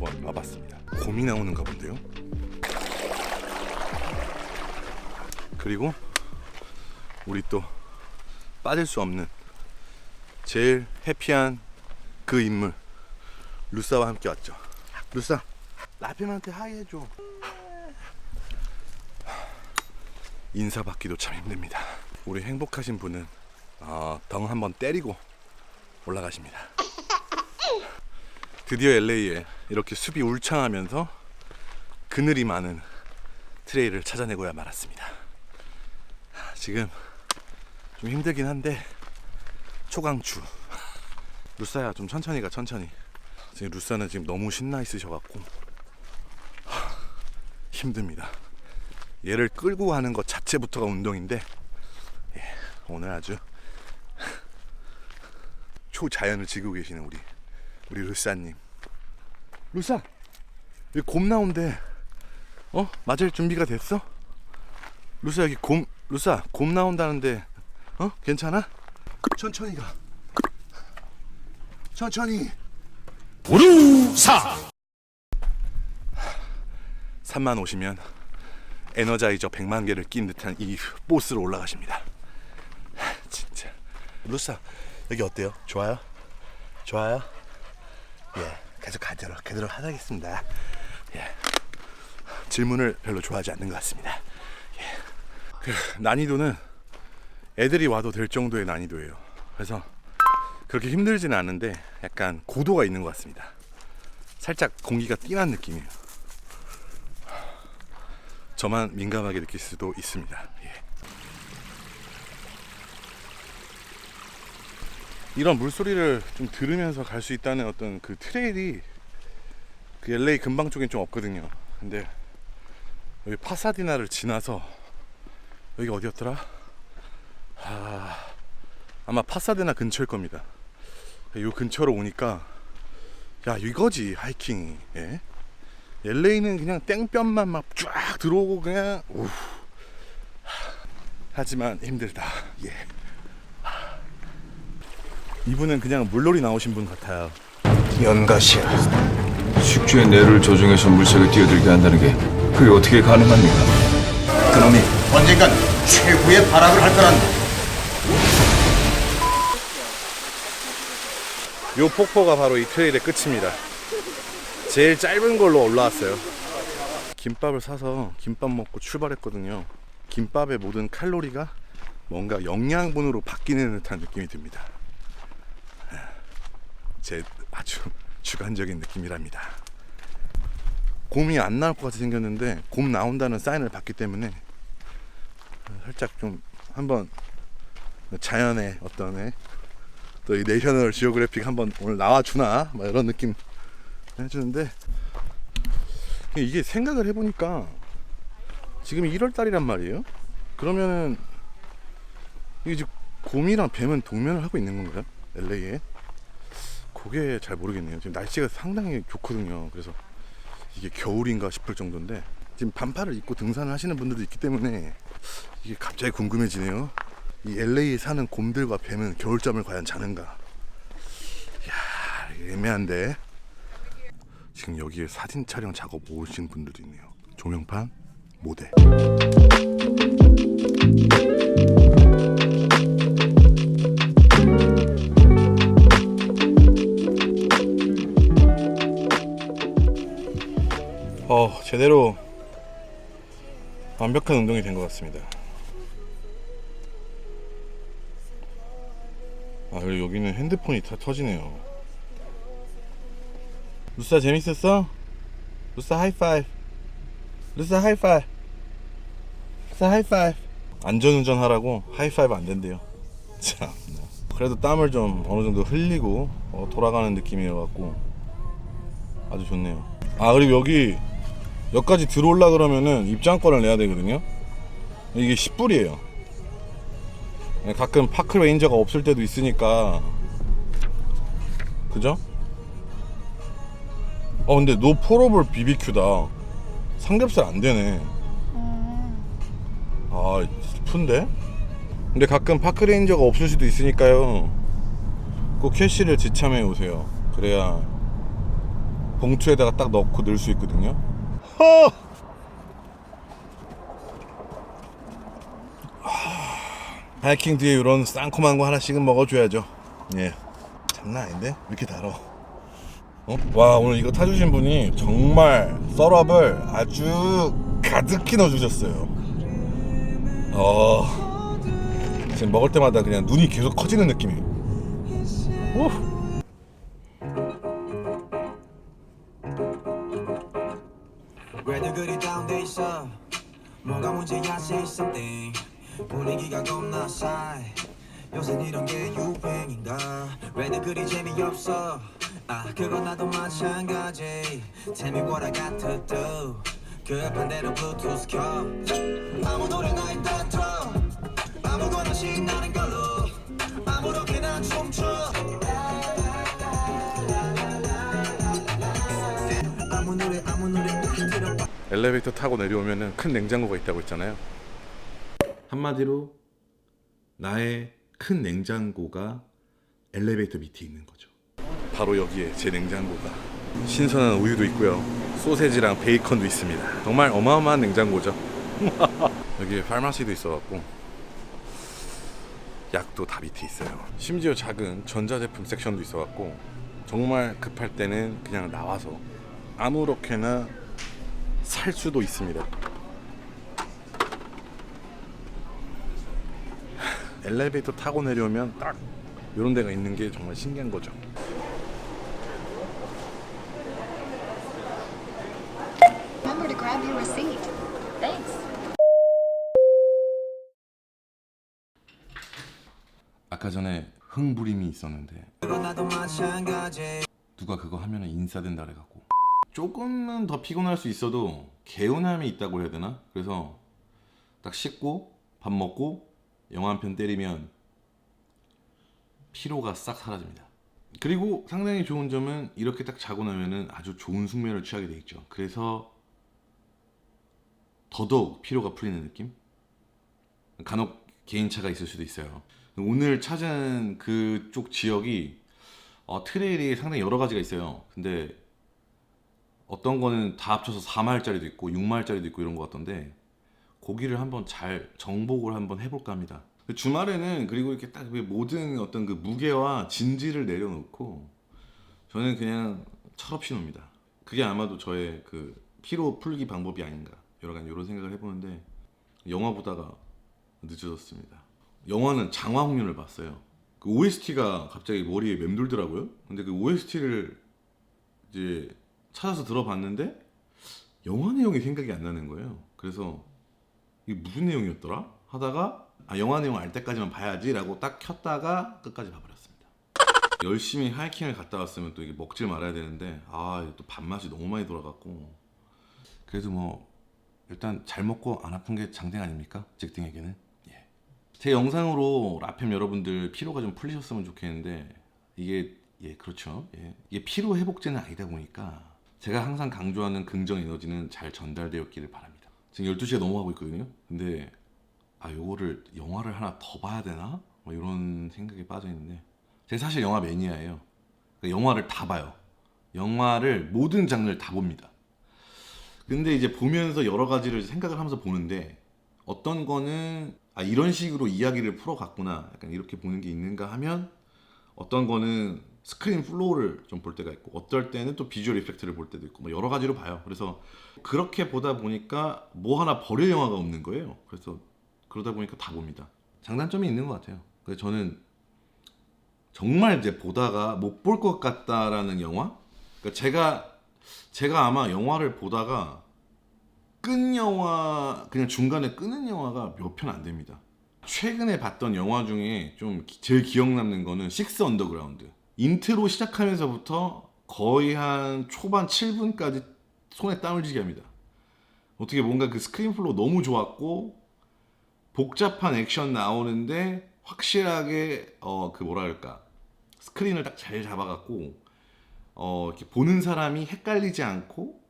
한번 와봤습니다. 곰이 나오는가 본데요. 그리고 우리 또 빠질 수 없는 제일 해피한 그 인물 루사와 함께 왔죠. 루사, 라피한테 하이 해줘. 인사받기도 참 힘듭니다. 우리 행복하신 분은 어, 덩 한번 때리고 올라가십니다. 드디어 LA에 이렇게 숲이 울창하면서 그늘이 많은 트레일을 찾아내고야 말았습니다. 지금 좀 힘들긴 한데 초강추. 루사야 좀 천천히 가 천천히. 지금 루사는 지금 너무 신나 있으셔갖고 하, 힘듭니다. 얘를 끌고 가는 것 자체부터가 운동인데 예, 오늘 아주 초자연을 지고 계시는 우리 우리 루사님. 루사, 여기 곰 나온대. 어? 맞을 준비가 됐어? 루사 여기 곰 루사 곰 나온다는데 어? 괜찮아? 천천히 가. 천천히. 우루사 산만 오시면 에너자이저 100만 개를 낀 듯한 이 보스로 올라가십니다. 하, 진짜. 루사 여기 어때요? 좋아요? 좋아요? 예, 계속 가도록 가도록 하겠습니다. 예. 질문을 별로 좋아하지 않는 것 같습니다. 예. 그 난이도는 애들이 와도 될 정도의 난이도예요. 그래서 그렇게 힘들지는 않은데 약간 고도가 있는 것 같습니다. 살짝 공기가 띵한 느낌이에요. 저만 민감하게 느낄 수도 있습니다. 이런 물소리를 좀 들으면서 갈 수 있다는 어떤 그 트레일이 그 LA 근방 쪽엔 좀 없거든요. 근데 여기 파사디나를 지나서 여기 어디였더라? 아, 아마 파사디나 근처일 겁니다. 이 근처로 오니까 야 이거지 하이킹이. 예? LA는 그냥 땡볕만 막 쫙 들어오고 그냥 우. 하지만 힘들다. 예. 이분은 그냥 물놀이 나오신 분 같아요. 연가시야. 숙주의 뇌를 조종해서 물색에 뛰어들게 한다는 게 그게 어떻게 가능합니까? 그놈이 언젠간 최후의 발악을 할 거란 요 폭포가 바로 이 트레일의 끝입니다. 제일 짧은 걸로 올라왔어요. 김밥을 사서 김밥 먹고 출발했거든요. 김밥의 모든 칼로리가 뭔가 영양분으로 바뀌는 듯한 느낌이 듭니다. 제 아주 주관적인 느낌이랍니다. 곰이 안 나올 것 같이 생겼는데 곰 나온다는 사인을 받기 때문에 살짝 좀 한번 자연의 어떤 애, 또이 내셔널 지오그래픽 한번 오늘 나와주나 막 이런 느낌 해주는데 이게 생각을 해보니까 지금 1월 달이란 말이에요 그러면은 이게 지금 곰이랑 뱀은 동면을 하고 있는 건가요? LA에 그게 잘 모르겠네요 지금 날씨가 상당히 좋거든요 그래서 이게 겨울인가 싶을 정도인데 지금 반팔을 입고 등산을 하시는 분들도 있기 때문에 이게 갑자기 궁금해지네요 이 LA에 사는 곰들과 뱀은 겨울잠을 과연 자는가? 야 애매한데. 지금 여기에 사진 촬영 작업 오신 분들도 있네요. 조명판, 모델. 제대로 완벽한 운동이 된 것 같습니다. 아 그리고 여기는 핸드폰이 다 터지네요. 루사 재밌었어? 루사 하이파이브. 루사 하이파이브. 루사 하이파이브. 안전운전 하라고 하이파이브 안 된대요. 참 그래도 땀을 좀 어느 정도 흘리고 어, 돌아가는 느낌이어갖고 아주 좋네요. 아 그리고 여기 여기까지 들어올라 그러면은 입장권을 내야 되거든요. 이게 10불이에요. 네, 가끔 파크 레인저가 없을 때도 있으니까. 그죠? 어 근데 노 포러블 BBQ다. 삼겹살 안 되네. 아 슬픈데? 근데 가끔 파크 레인저가 없을 수도 있으니까요. 꼭 캐시를 지참해 오세요. 그래야 봉투에다가 딱 넣고 넣을 수 있거든요. 허! 하, 하이킹 뒤에 이런 쌍콤한 거 하나씩은 먹어줘야죠. 예. 장난 아닌데? 왜 이렇게 달어? 어? 와 오늘 이거 타주신 분이 정말 썰업을 아주 가득히 넣어주셨어요. 어 지금 먹을 때마다 그냥 눈이 계속 커지는 느낌이에요. 오. 뭐가 문제야 say something 분위기가 겁나 싸해. 요새 이런 게 유행인가? 왜들 그리 재미없어? 아 그건 나도 마찬가지. Tell me what I got to do 급한 대로 블루투스 켜. 아무 노래나 일단 틀어 아무거나 신나는 걸로. 아무렇게나 춤춰. 아무 노래 아무 노래 딱 들어봐 엘리베이터 타고 내려오면은 큰 냉장고가 있다고 했잖아요. 한마디로 나의 큰 냉장고가 엘리베이터 밑에 있는 거죠. 바로 여기에 제 냉장고가 신선한 우유도 있고요. 소세지랑 베이컨도 있습니다. 정말 어마어마한 냉장고죠. 여기에 파마시도 있어갖고 약도 다 밑에 있어요. 심지어 작은 전자제품 섹션도 있어갖고 정말 급할 때는 그냥 나와서 아무렇게나 살 수도 있습니다. 엘리베이터 타고 내려오면 딱 이런 데가 있는 게 정말 신기한 거죠. Remember to grab your receipt. Thanks. 아까 전에 흥부림이 있었는데 누가 그거 하면 인싸된다 그래갖고 조금은 더 피곤할 수 있어도 개운함이 있다고 해야 되나? 그래서 딱 씻고 밥 먹고 영화 한 편 때리면 피로가 싹 사라집니다. 그리고 상당히 좋은 점은 이렇게 딱 자고 나면은 아주 좋은 숙면을 취하게 돼 있죠. 그래서 더더욱 피로가 풀리는 느낌? 간혹 개인차가 있을 수도 있어요. 오늘 찾은 그쪽 지역이 어, 트레일이 상당히 여러 가지가 있어요. 근데 어떤 거는 다 합쳐서 4마일짜리도 있고 6마일짜리도 있고 이런 것 같던데 고기를 한번 잘 정복을 한번 해볼까 합니다. 주말에는 그리고 이렇게 딱그 모든 어떤 그 무게와 진지를 내려놓고 저는 그냥 철없이 놉니다. 그게 아마도 저의 그 피로 풀기 방법이 아닌가 여러 가지 이런 생각을 해보는데 영화 보다가 늦어졌습니다. 영화는 장화홍련을 봤어요. 그 OST가 갑자기 머리에 맴돌더라고요. 근데 그 OST를 이제 찾아서 들어봤는데 영화 내용이 생각이 안 나는 거예요. 그래서 이게 무슨 내용이었더라? 하다가 아 영화 내용 알 때까지만 봐야지라고 딱 켰다가 끝까지 봐버렸습니다. 열심히 하이킹을 갔다 왔으면 또 이게 먹질 말아야 되는데 아또 밥맛이 너무 많이 돌아갔고 그래도 뭐 일단 잘 먹고 안 아픈 게 장땡 아닙니까? 직딩에게는 예. 제 영상으로 라팸 여러분들 피로가 좀 풀리셨으면 좋겠는데 이게 예 그렇죠 예. 이게 피로 회복제는 아니다 보니까 제가 항상 강조하는 긍정 에너지는 잘 전달되었기를 바랍니다. 지금 12시가 넘어가고 있거든요. 근데 아 요거를 영화를 하나 더 봐야 되나? 뭐 이런 생각에 빠져 있는데 제가 사실 영화 매니아예요. 그러니까 영화를 다 봐요. 영화를 모든 장르를 다 봅니다. 근데 이제 보면서 여러 가지를 생각을 하면서 보는데 어떤 거는 아 이런 식으로 이야기를 풀어갔구나 약간 이렇게 보는 게 있는가 하면 어떤 거는 스크린 플로우를 좀 볼 때가 있고 어떨 때는 또 비주얼 이펙트를 볼 때도 있고 뭐 여러 가지로 봐요. 그래서 그렇게 보다 보니까 뭐 하나 버릴 영화가 없는 거예요. 그래서 그러다 보니까 다 봅니다. 장단점이 있는 것 같아요. 그래서 저는 정말 이제 보다가 못 볼 것 같다라는 영화? 그러니까 제가 제가 아마 영화를 보다가 끈 영화 그냥 중간에 끄는 영화가 몇 편 안 됩니다. 최근에 봤던 영화 중에 좀 기- 제일 기억 남는 거는 식스 언더그라운드. 인트로 시작하면서부터 거의 한 초반 7분까지 손에 땀을 쥐게 합니다. 어떻게 뭔가 그 스크린 플로 너무 좋았고 복잡한 액션 나오는데 확실하게 어그 그럴까 스크린을 딱 잘 잡아갖고 어 이렇게 보는 사람이 헷갈리지 않고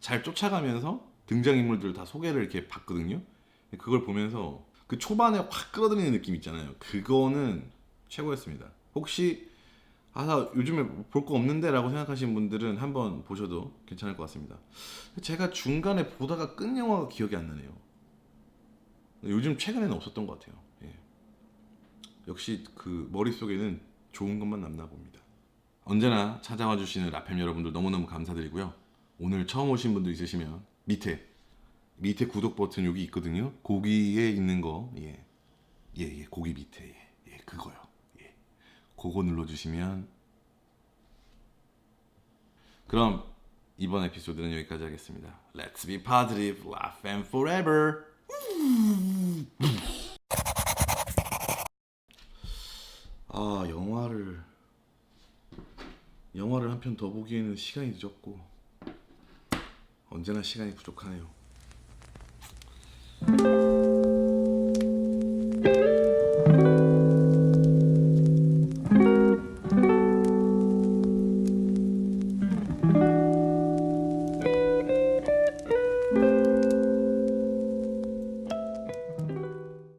잘 쫓아가면서 등장 인물들을 다 소개를 이렇게 봤거든요. 그걸 보면서 그 초반에 확 끌어들이는 느낌 있잖아요. 그거는 최고였습니다. 혹시 아, 나 요즘에 볼 거 없는데 라고 생각하시는 분들은 한번 보셔도 괜찮을 것 같습니다. 제가 중간에 보다가 끈 영화가 기억이 안 나네요. 요즘 최근에는 없었던 것 같아요. 예. 역시 그 머릿속에는 좋은 것만 남나 봅니다. 언제나 찾아와 주시는 라팸 여러분들 너무너무 감사드리고요. 오늘 처음 오신 분들 있으시면 밑에 밑에 구독 버튼 여기 있거든요. 거기에 있는 거 예. 예, 예. 고기 밑에 예. 예, 그거요. 예. 그거 눌러 주시면 그럼 이번 에피소드는 여기까지 하겠습니다. Let's be positive, laugh and forever. 아 영화를 영화를 한 편 더 보기에는 시간이 늦었고 언제나 시간이 부족하네요.